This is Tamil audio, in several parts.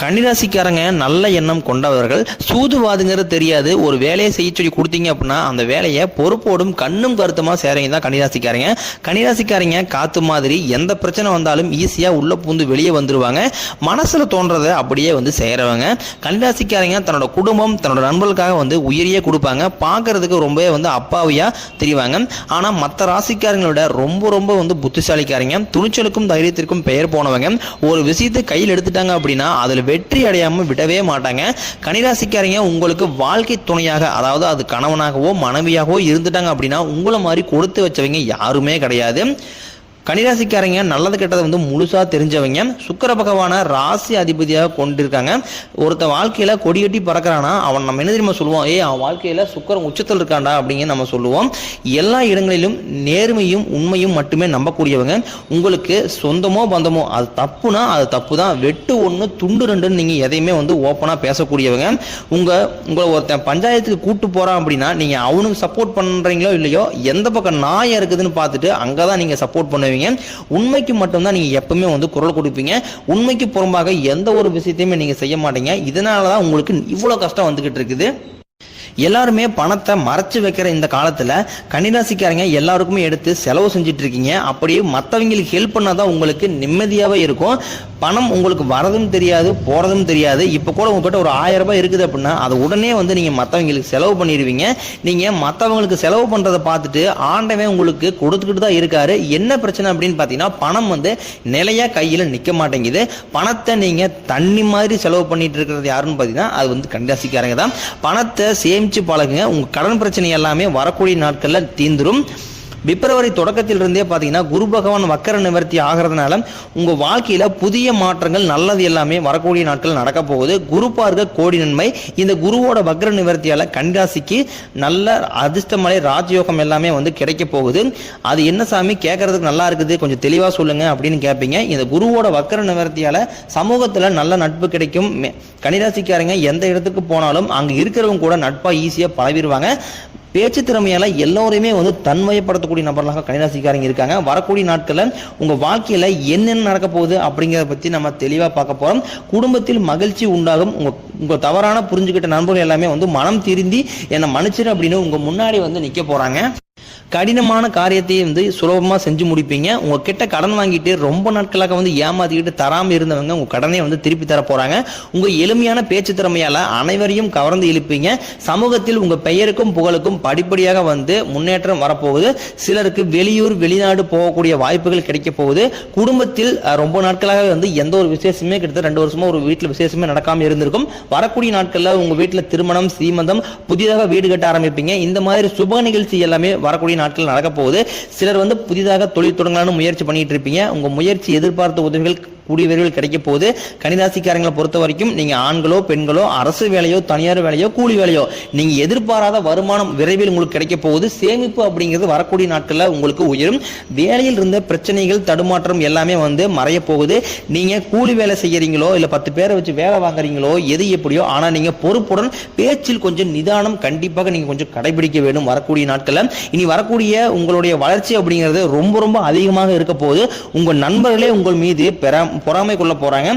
கன்னிராசிக்காரங்க நல்ல எண்ணம் கொண்டவர்கள். சூதுவாதுங்கிறது தெரியாது. ஒரு வேலையை செய்ய சொல்லி கொடுத்தீங்க அப்படின்னா அந்த வேலையை பொறுப்போடும் கண்ணும் கருத்துமா சேரங்க தான் கன்னிராசிக்காரங்க. கன்னிராசிக்காரங்க காத்து மாதிரி எந்த பிரச்சனை வந்தாலும் ஈஸியாக உள்ள பூந்து வெளியே வந்துருவாங்க. மனசில் தோன்றதை அப்படியே வந்து செய்கிறவங்க கன்னிராசிக்காரங்க தன்னோட குடும்பம் தன்னோட நண்பர்களுக்காக வந்து உயிரியே கொடுப்பாங்க. பார்க்கறதுக்கு ரொம்பவே வந்து அப்பாவியாக தெரிவாங்க. ஆனால் மற்ற ராசிக்காரங்களோட ரொம்ப ரொம்ப வந்து புத்திசாலிக்காரங்க. துணிச்சலுக்கும் தைரியத்திற்கும் பெயர் போனவங்க. ஒரு விஷயத்தை கையில் எடுத்துட்டாங்க அப்படின்னா அதில் வெற்றி அடையாமல் விடவே மாட்டாங்க. கனிராசிக்காரங்க உங்களுக்கு வாழ்க்கை துணையாக அதாவது அது கணவனாகவோ மனைவியாகவோ இருந்துட்டாங்க அப்படின்னா உங்களை மாதிரி கொடுத்து வச்சவங்க யாருமே கிடையாது. கனிராசிக்காரங்க நல்லது கெட்டதை வந்து முழுசாக தெரிஞ்சவங்க. சுக்கர பகவான ராசி அதிபதியாக கொண்டிருக்காங்க. ஒருத்த வாழ்க்கையில் கொடி கட்டி பறக்கிறானா அவன் நம்ம என்ன தெரியுமா சொல்லுவோம் ஏய் அவன் வாழ்க்கையில் சுக்கரம் உச்சத்தில் இருக்காண்டா அப்படின்னு நம்ம சொல்லுவோம். எல்லா இடங்களிலும் நேர்மையும் உண்மையும் மட்டுமே நம்பக்கூடியவங்க. உங்களுக்கு சொந்தமோ பந்தமோ அது தப்புனா அது தப்பு தான் வெட்டு ஒன்று துண்டு ரெண்டுன்னு நீங்கள் எதையுமே வந்து ஓப்பனாக பேசக்கூடியவங்க. உங்கள் உங்களை ஒருத்தன் பஞ்சாயத்துக்கு கூட்டு போகிறான் அப்படின்னா நீங்கள் அவனுக்கு சப்போர்ட் பண்ணுறீங்களோ இல்லையோ எந்த பக்கம் நாயம் இருக்குதுன்னு பார்த்துட்டு அங்கே தான் நீங்கள் சப்போர்ட் பண்ணுவீங்க. உண்மைக்கு மட்டும்தான் நீங்க எப்பவுமே வந்து குரல் கொடுப்பீங்க. உண்மைக்கு புறம்பாக எந்த ஒரு விஷயத்தையுமே நீங்க செய்ய மாட்டீங்க. இதனால தான் உங்களுக்கு இவ்வளவு கஷ்டம் வந்துகிட்டு இருக்குது. எல்லாருமே பணத்தை மறைச்சு வைக்கிற இந்த காலத்தில் கன்னிராசிக்காரங்க எல்லாருக்குமே எடுத்து செலவு செஞ்சுட்டு இருக்கீங்க அப்படியே மற்றவங்களுக்கு ஹெல்ப் பண்ணாதான் உங்களுக்கு நிம்மதியாகவே இருக்கும். பணம் உங்களுக்கு வரதும் தெரியாது போகிறதும் தெரியாது. இப்போ கூட உங்ககிட்ட ஒரு ஆயிரம் ரூபாய் இருக்குது அப்படின்னா அதை உடனே வந்து நீங்கள் மற்றவங்களுக்கு செலவு பண்ணிடுவீங்க. நீங்கள் மற்றவங்களுக்கு செலவு பண்ணுறதை பார்த்துட்டு ஆண்டவன் உங்களுக்கு கொடுத்துக்கிட்டு தான் இருக்காரு. என்ன பிரச்சனை அப்படின்னு பார்த்தீங்கன்னா பணம் வந்து நிலையாக கையில் நிற்க மாட்டேங்குது. பணத்தை நீங்கள் தண்ணி மாதிரி செலவு பண்ணிட்டு இருக்கிறது யாருன்னு பார்த்தீங்கன்னா அது வந்து கன்னிராசிக்காரங்க தான். பணத்தை சேமித்து பழகுங்க. உங்க கடன் பிரச்சனை எல்லாமே வரக்கூடிய நாட்களில் தீந்துரும். பிப்ரவரி தொடக்கத்திலிருந்தே பார்த்தீங்கன்னா குரு பகவான் வக்கர நிவர்த்தி ஆகிறதுனால உங்க வாழ்க்கையில புதிய மாற்றங்கள் நல்லது எல்லாமே வரக்கூடிய நாட்கள் நடக்க போகுது. குரு பார்க்க கோடி நன்மை. இந்த குருவோட வக்ர நிவர்த்தியால கன்னிராசிக்கு நல்ல அதிர்ஷ்டமலை ராஜயோகம் எல்லாமே வந்து கிடைக்க போகுது. அது என்ன சாமி கேட்கறதுக்கு நல்லா இருக்குது. கொஞ்சம் தெளிவா சொல்லுங்க அப்படின்னு கேட்பீங்க இந்த குருவோட வக்கர நிவர்த்தியால சமூகத்துல நல்ல நட்பு கிடைக்கும். மே- கன்னிராசிக்காரங்க எந்த இடத்துக்கு போனாலும் அங்க இருக்கிறவங்க கூட நட்பா ஈஸியா பரவிடுவாங்க பேச்சு திறமையால் எல்லோரையுமே வந்து தன்மையப்படுத்தக்கூடிய நபர்களாக கன்னிராசிக்காரங்க இருக்காங்க. வரக்கூடிய நாட்களில் உங்கள் வாழ்க்கையில் என்னென்ன நடக்க போகுது அப்படிங்கிறத பற்றி நம்ம தெளிவாக பார்க்க போகிறோம் குடும்பத்தில் மகிழ்ச்சி உண்டாகும். உங்கள் உங்கள் தவறான புரிஞ்சுக்கிட்ட நண்பர்கள் எல்லாமே வந்து மனம் திருந்தி என்னை மன்னிச்சிரு அப்படின்னு உங்கள் முன்னாடி வந்து நிற்க போகிறாங்க கடினமான காரியத்தையும் வந்து சுலபமாக செஞ்சு முடிப்பீங்க. உங்ககிட்ட கடன் வாங்கிட்டு ரொம்ப நாட்களாக வந்து ஏமாத்திக்கிட்டு தராமல் இருந்தவங்க உங்கள் கடனை வந்து திருப்பி தர போகிறாங்க உங்கள் எளிமையான பேச்சு திறமையால் அனைவரையும் கவர்ந்து இழுப்பீங்க. சமூகத்தில் உங்கள் பெயருக்கும் புகழுக்கும் படிப்படியாக வந்து முன்னேற்றம் வரப்போகுது. சிலருக்கு வெளியூர் வெளிநாடு போகக்கூடிய வாய்ப்புகள் கிடைக்க போகுது. குடும்பத்தில் ரொம்ப நாட்களாக வந்து எந்த ஒரு விசேஷமே கிட்டத்தட்ட ரெண்டு வருஷமாக ஒரு வீட்டில் விசேஷமே நடக்காமல் இருந்திருக்கும். வரக்கூடிய நாட்களில் உங்கள் வீட்டில் திருமணம் சீமந்தம் புதிதாக வீடு கட்ட ஆரம்பிப்பீங்க. இந்த மாதிரி சுப நிகழ்ச்சி எல்லாமே வரக்கூடிய நாட்கள் நடக்க போகுது சிலர் வந்து புதிதாக தொழில் தொடங்கலாம்னு முயற்சி பண்ணிட்டு இருப்பீங்க. உங்க முயற்சி எதிர்பார்த்த உதவிகள் கூடிய விரைவில் கிடைக்க போகுது. கன்னிராசிக்காரங்களை பொறுத்த வரைக்கும் நீங்க ஆண்களோ பெண்களோ அரசு வேலையோ தனியார் வேலையோ கூலி வேலையோ நீங்க எதிர்பாராத வருமானம் விரைவில் உங்களுக்கு கிடைக்க போகுது. சேமிப்பு அப்படிங்கிறது வரக்கூடிய நாட்கள்ல உங்களுக்கு உயரும். வேலையில் இருந்த பிரச்சனைகள் தடுமாற்றம் எல்லாமே வந்து மறைய போகுது. நீங்க கூலி வேலை செய்யறீங்களோ இல்ல பத்து பேரை வச்சு வேலை வாங்குறீங்களோ எது எப்படியோ ஆனா நீங்க பொறுப்புடன் பேச்சில் கொஞ்சம் நிதானம் கண்டிப்பாக நீங்க கொஞ்சம் கடைபிடிக்க வேண்டும் வரக்கூடிய நாட்கள்ல. இனி வரக்கூடிய உங்களுடைய வளர்ச்சி அப்படிங்கிறது ரொம்ப ரொம்ப அதிகமாக இருக்க போகுது. உங்கள் நண்பர்களே உங்கள் மீது பெற பொறாமை கொள்ள போறாங்க.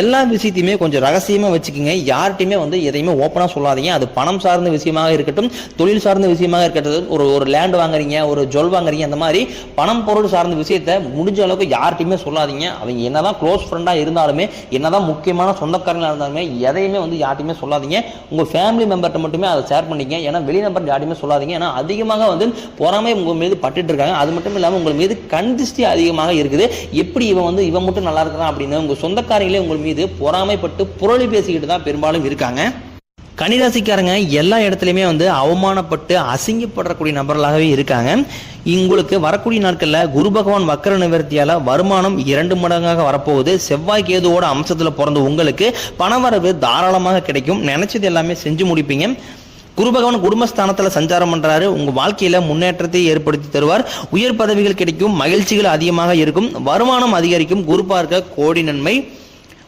எல்லா விஷயத்தையுமே கொஞ்சம் ரகசியமா வச்சுக்கோங்க. யார்கிட்டயுமே வந்து எதையுமே ஓப்பனா சொல்லாதீங்க. அது பணம் சார்ந்த விஷயமாக இருக்கட்டும் தொழில் சார்ந்த விஷயமாக இருக்கட்டும் ஒரு ஒரு லேண்ட் வாங்குறீங்க ஒரு ஜொல் வாங்குறீங்க அந்த மாதிரி பணம் பொருள் சார்ந்த விஷயத்த முடிஞ்ச அளவுக்கு யார்கிட்டயுமே சொல்லாதீங்க. அவங்க என்னதான் க்ளோஸ் ஃப்ரெண்டா இருந்தாலுமே என்னதான் முக்கியமான சொந்தக்காரங்களா இருந்தாலுமே எதையுமே வந்து யார்ட்டையுமே சொல்லாதீங்க. உங்க ஃபேமிலி மெம்பர்கிட்ட மட்டுமே அதை ஷேர் பண்ணிக்க ஏன்னா வெளி நம்பர் யார்ட்டையுமே சொல்லாதீங்க. ஏன்னா அதிகமாக வந்து பொறாமை உங்க மீது பட்டுட்டு இருக்காங்க. அது மட்டும் இல்லாம உங்கள் மீது கண் திருஷ்டி அதிகமாக இருக்குது. எப்படி இவன் வந்து இவன் மட்டும் நல்லா இருக்கிறான்? அப்படின்னு உங்கள் சொந்தக்காரங்களே உங்கள் மீது பொறாமைப்பட்டு புரளி பேசிக்கிட்டு தான் பெரும்பாலும் இருக்காங்க. கனிராசிக்காரங்க எல்லா இடத்துலையுமே வந்து அவமானப்பட்டு அசிங்கப்படக்கூடிய நபர்களாகவே இருக்காங்க. உங்களுக்கு வரக்கூடிய நாட்களில் குரு பகவான் வக்கர நிவர்த்தியால் வருமானம் இரண்டு மடங்காக வரப்போகுது. செவ்வாய் கேதுவோட அம்சத்தில் பிறந்த உங்களுக்கு பணவரவு தாராளமாக கிடைக்கும். நினைச்சது எல்லாமே செஞ்சு முடிப்பீங்க. குரு பகவான் குடும்பஸ்தானத்தில் சஞ்சாரம் பண்ணுறாரு உங்கள் வாழ்க்கையில் முன்னேற்றத்தை ஏற்படுத்தி தருவார். உயர் பதவிகள் கிடைக்கும் மகிழ்ச்சிகள் அதிகமாக இருக்கும் வருமானம் அதிகரிக்கும் குரு பார்க்க கோடி நன்மை.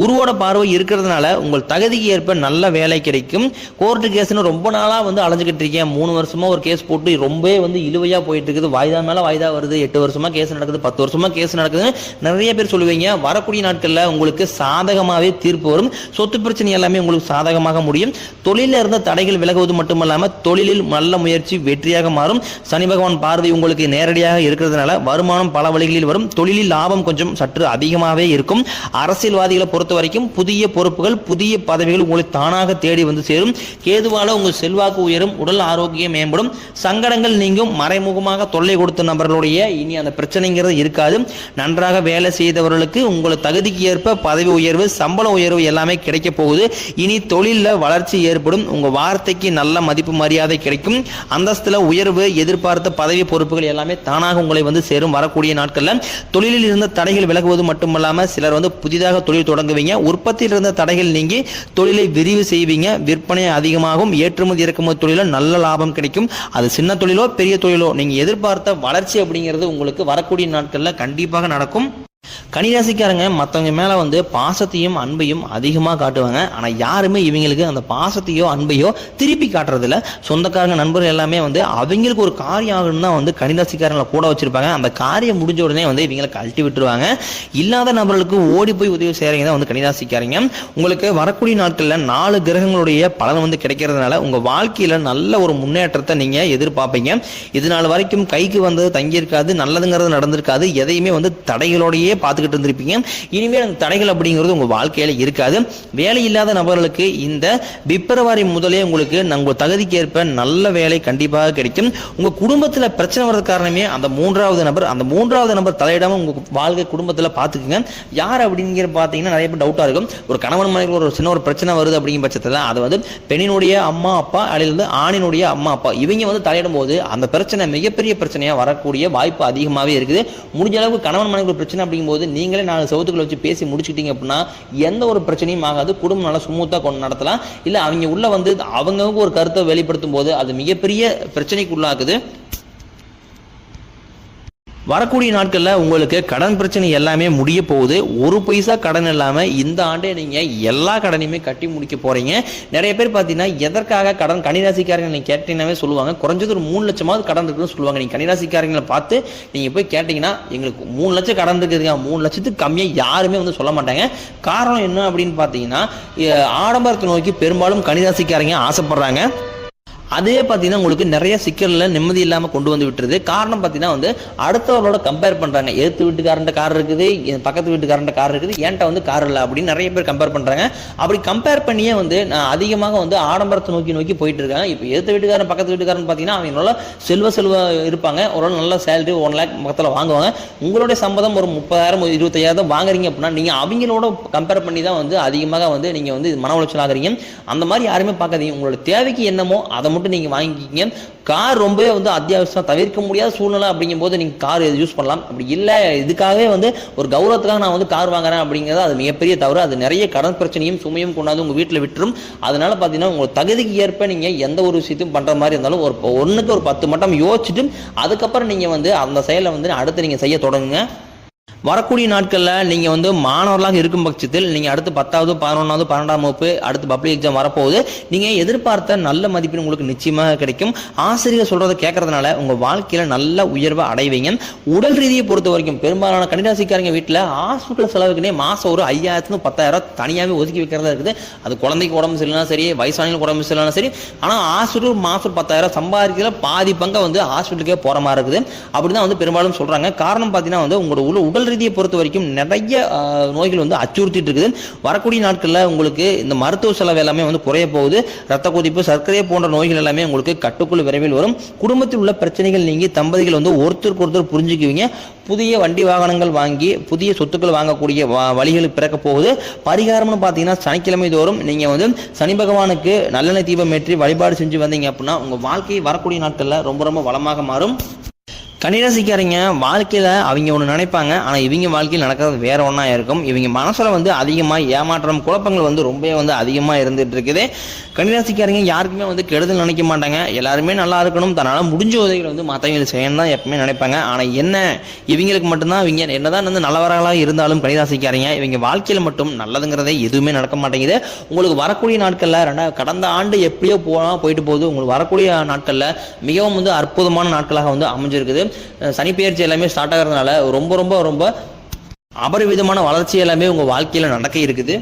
குருவோட பார்வை இருக்கிறதுனால உங்கள் தகுதிக்கு ஏற்ப நல்ல வேலை கிடைக்கும். கோர்ட்டு கேஸ்னு ரொம்ப நாளாக வந்து அலைஞ்சிக்கிட்டு இருக்கேன். மூணு வருஷமா ஒரு கேஸ் போட்டு ரொம்பவே வந்து இழுவையாக போயிட்டு இருக்குது. வாய்தா மேலே வாய்தா வருது. எட்டு வருஷமா கேஸ் நடக்குது. பத்து வருஷமா கேஸ் நடக்குதுன்னு நிறைய பேர் சொல்லுவீங்க. வரக்கூடிய நாட்களில் உங்களுக்கு சாதகமாகவே தீர்ப்பு வரும். சொத்து பிரச்சனை எல்லாமே உங்களுக்கு சாதகமாக முடியும். தொழிலில் இருந்த தடைகள் விலகுவது மட்டுமல்லாமல் தொழிலில் நல்ல முயற்சி வெற்றியாக மாறும். சனி பகவான் பார்வை உங்களுக்கு நேரடியாக இருக்கிறதுனால வருமானம் பல வழிகளில் வரும். தொழிலில் லாபம் கொஞ்சம் சற்று அதிகமாகவே இருக்கும். அரசியல்வாதிகளை பொறுத்த வரைக்கும் புதிய பொறுப்புகள் புதிய பதவிகள் உங்களை தானாக தேடி வந்து சேரும். கேதுவால உங்கள் செல்வாக்கு உயரும் உடல் ஆரோக்கியம் மேம்படும். சங்கடங்கள் நீங்கும். மறைமுகமாக தொல்லை கொடுத்த நபர்களுடைய இனி அந்த பிரச்சனைங்கிறது இருக்காது. நன்றாக வேலை செய்தவர்களுக்கு உங்களை தகுதிக்கு ஏற்ப பதவி உயர்வு சம்பள உயர்வு எல்லாமே கிடைக்க போகுது. இனி தொழிலில் வளர்ச்சி ஏற்படும். உங்கள் வார்த்தைக்கு நல்ல மதிப்பு மரியாதை கிடைக்கும். அந்தஸ்தில் உயர்வு எதிர்பார்த்த பதவி பொறுப்புகள் எல்லாமே தானாக உங்களை வந்து சேரும். வரக்கூடிய நாட்களில் தொழிலில் இருந்த தடைகள் விலகுவது மட்டுமல்லாமல் சிலர் வந்து புதிதாக தொழில் தொடங்குவீங்க உற்பத்தியில் இருந்த தடைகள் நீங்கி தொழிலை விரிவு செய்வீங்க. விற்பனை அதிகமாகும். ஏற்றுமதி இறக்குமதி தொழிலில் நல்ல லாபம் கிடைக்கும். அது சின்ன தொழிலோ பெரிய தொழிலோ நீங்க எதிர்பார்த்த வளர்ச்சி அப்படிங்கிறது உங்களுக்கு வரக்கூடிய நாட்களில் கண்டிப்பாக நடக்கும். கனிராசிக்காரங்க மற்றவங்க மேலே வந்து பாசத்தையும் அன்பையும் அதிகமாக காட்டுவாங்க. ஆனால் யாருமே இவங்களுக்கு அந்த பாசத்தையோ அன்பையோ திருப்பி காட்டுறதில்ல. சொந்தக்காரங்க நண்பர்கள் எல்லாமே வந்து அவங்களுக்கு ஒரு காரியம் ஆகணும்னா தான் வந்து கனிராசிக்காரங்களை கூட வச்சிருப்பாங்க. அந்த காரியம் முடிஞ்ச உடனே வந்து இவங்களை கழட்டி விட்டுருவாங்க. இல்லாத நபர்களுக்கு ஓடி போய் உதவி செய்கிறீங்க தான் வந்து கனிராசிக்காரங்க உங்களுக்கு வரக்கூடிய நாட்களில் நாலு கிரகங்களுடைய பலன் வந்து கிடைக்கிறதுனால உங்கள் வாழ்க்கையில் நல்ல ஒரு முன்னேற்றத்தை நீங்கள் எதிர்பார்ப்பீங்க. இது நாள் வரைக்கும் கைக்கு வந்தது தங்கியிருக்காது நல்லதுங்கிறது நடந்திருக்காது. எதையுமே வந்து தடைகளோடையே பார்த்துக்கிட்டு இருந்திருப்பீங்க. இனிமேல் அந்த தடைகள் அப்படிங்கிறது உங்கள் வாழ்க்கையில் இருக்காது. வேலை இல்லாத நபர்களுக்கு இந்த பிப்ரவரி முதலே உங்களுக்கு உங்கள் தகுதிக்கு ஏற்ப நல்ல வேலை கண்டிப்பாக கிடைக்கும். உங்கள் குடும்பத்தில் பிரச்சனை வர்றது காரணமே அந்த மூன்றாவது நபர். அந்த மூன்றாவது நபர் தலையிடாமல் உங்கள் வாழ்க்கை குடும்பத்தில் பார்த்துக்குங்க. யார் அப்படிங்கிற பார்த்தீங்கன்னா நிறைய பேர் டவுட்டாக இருக்கும். ஒரு கணவன் மனைவி ஒரு சின்ன ஒரு பிரச்சனை வருது அப்படிங்கிற பட்சத்தில் அது வந்து பெண்ணினுடைய அம்மா அப்பா அல்லது ஆணினுடைய அம்மா அப்பா இவங்க வந்து தலையிடும் போது அந்த பிரச்சனை மிகப்பெரிய பிரச்சனையாக வரக்கூடிய வாய்ப்பு அதிகமாகவே இருக்குது. முடிஞ்ச அளவுக்கு கணவன் மனைவி பிரச்சனை போது நீங்களே நாலு சவுத்துக்களை வச்சு பேசி முடிச்சுக்கிட்டீங்க அப்படின்னா எந்த ஒரு பிரச்சனையும் ஆகாது. குடும்பம் நல்லா ஸ்மூத்தாக கொண்டு நடத்தலாம். இல்லை அவங்க உள்ள வந்து அவங்கவுங்க ஒரு கருத்தை வெளிப்படுத்தும் போது அது மிகப்பெரிய பிரச்சனைக்கு உள்ளாக்குது வரக்கூடிய நாட்களில் உங்களுக்கு கடன் பிரச்சனை எல்லாமே முடிய போகுது. ஒரு பைசா கடன் இல்லாமல் இந்த ஆண்டே நீங்கள் எல்லா கடனையுமே கட்டி முடிக்க போகிறீங்க நிறைய பேர் பார்த்தீங்கன்னா எதற்காக கடன் கனிராசிக்காரங்க நீங்கள் கேட்டீங்கன்னாவே சொல்லுவாங்க. குறைஞ்சது ஒரு மூணு லட்சமாவது கடன் இருக்குன்னு சொல்லுவாங்க. நீங்கள் கனிராசிக்காரங்களை பார்த்து நீங்கள் போய் கேட்டிங்கன்னா எங்களுக்கு மூணு லட்சம் கடன் இருக்குதுங்க. மூணு லட்சத்துக்கு கம்மியாக யாருமே வந்து சொல்ல மாட்டாங்க. காரணம் என்ன அப்படின்னு பார்த்தீங்கன்னா ஆடம்பரத்தை நோக்கி பெரும்பாலும் கனிராசிக்காரங்க ஆசைப்படுறாங்க. அதே பார்த்தீங்கன்னா உங்களுக்கு நிறைய சிக்கலில் நிம்மதி இல்லாமல் கொண்டு வந்து விட்டுருது. காரணம் பார்த்தீங்கன்னா வந்து அடுத்தவர்களோட கம்பேர் பண்ணுறாங்க எதிர்த்து வீட்டுக்காரண்ட கார் இருக்குது பக்கத்து வீட்டுக்காரண்ட கார் இருக்குது ஏன்ட்ட வந்து கார் இல்லை அப்படின்னு நிறைய பேர் கம்பேர் பண்ணுறாங்க அப்படி கம்பேர் பண்ணியே வந்து நான் அதிகமாக வந்து ஆடம்பரத்தை நோக்கி நோக்கி போயிட்டு இருக்காங்க. இப்போ எதிர்த்து வீட்டுக்காரன் பக்கத்து வீட்டுக்காரன் பார்த்தீங்கன்னா அவங்க நல்லா செல்வ செல்வ இருப்பாங்க. ஒரு நல்ல சேலரி ஒன் லேக் பக்கத்தில் வாங்குவாங்க. உங்களுடைய சம்பளம் ஒரு முப்பதாயிரம் ஒரு இருபத்தையாயிரம் வாங்குறீங்க அப்படின்னா நீங்கள் அவங்களோட கம்பேர் பண்ணி தான் வந்து அதிகமாக வந்து நீங்கள் வந்து மன உளைச்சல் ஆகுறீங்க. அந்த மாதிரி யாருமே பார்க்காதீங்க. உங்களோட தேவைக்கு என்னமோ அதை மட்டும் நீங்கள் வாங்கிக்கிங்க. கார் ரொம்பவே வந்து அத்தியாவசியம் தவிர்க்க முடியாத சூழ்நிலை அப்படிங்கும் போது நீங்கள் கார் யூஸ் பண்ணலாம். அப்படி இல்லை இதுக்காகவே வந்து ஒரு கௌரவத்துக்காக நான் வந்து கார் வாங்குறேன் அப்படிங்கிறது அது மிகப்பெரிய தவறு. அது நிறைய கடன் பிரச்சனையும் சுமையும் கொண்டாந்து உங்கள் வீட்டில் விட்டுரும். அதனால பார்த்தீங்கன்னா உங்கள் தகுதிக்கு ஏற்ப நீங்கள் எந்த ஒரு விஷயத்தையும் பண்ணுற மாதிரி இருந்தாலும் ஒரு ஒன்றுக்கு ஒரு பத்து மட்டம் யோசிச்சுட்டு அதுக்கப்புறம் நீங்கள் வந்து அந்த செயலை வந்து அடுத்து நீங்கள் செய்ய தொடங்குங்க. வரக்கூடிய நாட்களில் நீங்கள் வந்து மாணவர்களாக இருக்கும் பட்சத்தில் நீங்கள் அடுத்து பத்தாவது பதினொன்றாவது பன்னெண்டாம் வகுப்பு அடுத்து பப்ளிக் எக்ஸாம் வரப்போகுது. நீங்கள் எதிர்பார்த்த நல்ல மதிப்பெண் உங்களுக்கு நிச்சயமாக கிடைக்கும். ஆசிரியர் சொல்கிறத கேட்கறதுனால உங்கள் வாழ்க்கையில் நல்ல உயர்வை அடைவீங்க. உடல் ரீதியை பொறுத்த வரைக்கும் பெரும்பாலான கணிதாசிக்காரங்க வீட்டில் ஹாஸ்பிட்டல் செலவுக்குனே மாதம் ஒரு ஐயாயிரத்துக்கு பத்தாயிரம் தனியாகவே ஒதுக்கி வைக்கிறதா இருக்குது. அது குழந்தைக்கு உடம்பு சரியில்லைனா சரி வயசானவங்களுக்கு உடம்பு சரியில்லைனா சரி. ஆனால் ஹாஸ்பிட்டல் மாதம் பத்தாயிரம் சம்பாதிக்கிறதுல பாதி பங்கை வந்து ஹாஸ்பிட்டலுக்கே போகிற மாதிரி இருக்குது. அப்படி தான் வந்து பெரும்பாலும் சொல்கிறாங்க காரணம் பார்த்தீங்கன்னா வந்து உங்களோட உள்ள உடல் ரீதியை பொறுத்த வரைக்கும் நிறைய நோய்கள் வந்து அச்சுறுத்திட்டு இருக்குது. வரக்கூடிய நாட்களில் உங்களுக்கு இந்த மருத்துவ செலவு எல்லாமே வந்து குறைய போகுது. ரத்த கொதிப்பு சர்க்கரை போன்ற நோய்கள் எல்லாமே உங்களுக்கு கட்டுக்குள் விரைவில் வரும். குடும்பத்தில் உள்ள பிரச்சனைகள் நீங்கி தம்பதிகள் வந்து ஒருத்தருக்கு ஒருத்தர் புரிஞ்சுக்குவீங்க. புதிய வண்டி வாகனங்கள் வாங்கி புதிய சொத்துக்கள் வாங்கக்கூடிய வ- வழிகள் பிறக்க போகுது. பரிகாரம்னு பார்த்தீங்கன்னா சனிக்கிழமை தோறும் நீங்கள் வந்து சனி பகவானுக்கு நல்லெண்ணெய் தீபம் ஏற்றி வழிபாடு செஞ்சு வந்தீங்க அப்படின்னா உங்கள் வாழ்க்கை வரக்கூடிய நாட்களில் ரொம்ப ரொம்ப வளமாக மாறும். கன்னிராசிக்காரங்க வாழ்க்கையில் அவங்க ஒன்று நினைப்பாங்க. ஆனால் இவங்க வாழ்க்கையில் நடக்கிறது வேற ஒன்றா இருக்கும். இவங்க மனசில் வந்து அதிகமாக ஏமாற்றம் குழப்பங்கள் வந்து ரொம்பவே வந்து அதிகமாக இருந்துட்டு இருக்குது. கன்னிராசிக்காரங்க யாருக்குமே வந்து கெடுதல் நினைக்க மாட்டாங்க. எல்லாருமே நல்லா இருக்கணும். தன்னால் முடிஞ்ச உதவிகளை வந்து மற்றவங்களுக்கு செய்யணும் தான் எப்பவுமே நினைப்பாங்க. ஆனால் என்ன? இவங்களுக்கு மட்டும்தான் இவங்க என்னதான் வந்து நல்லவர்களாக இருந்தாலும் கன்னிராசிக்காரங்க இவங்க வாழ்க்கையில் மட்டும் நல்லதுங்கிறதே எதுவுமே நடக்க மாட்டேங்குது. உங்களுக்கு வரக்கூடிய நாட்களில் ரெண்டா கடந்த ஆண்டு எப்படியோ போனால் போயிட்டு போகுது. உங்களுக்கு வரக்கூடிய நாட்களில் மிகவும் வந்து அற்புதமான நாட்களாக வந்து அமைஞ்சிருக்குது. சனிப்பெயர்ச்சி எல்லாமே ஸ்டார்ட் ஆகிறதுனால ரொம்ப ரொம்ப ரொம்ப அபரிவிதமான வளர்ச்சி எல்லாமே உங்கள் வாழ்க்கையில் நடக்க இருக்குது.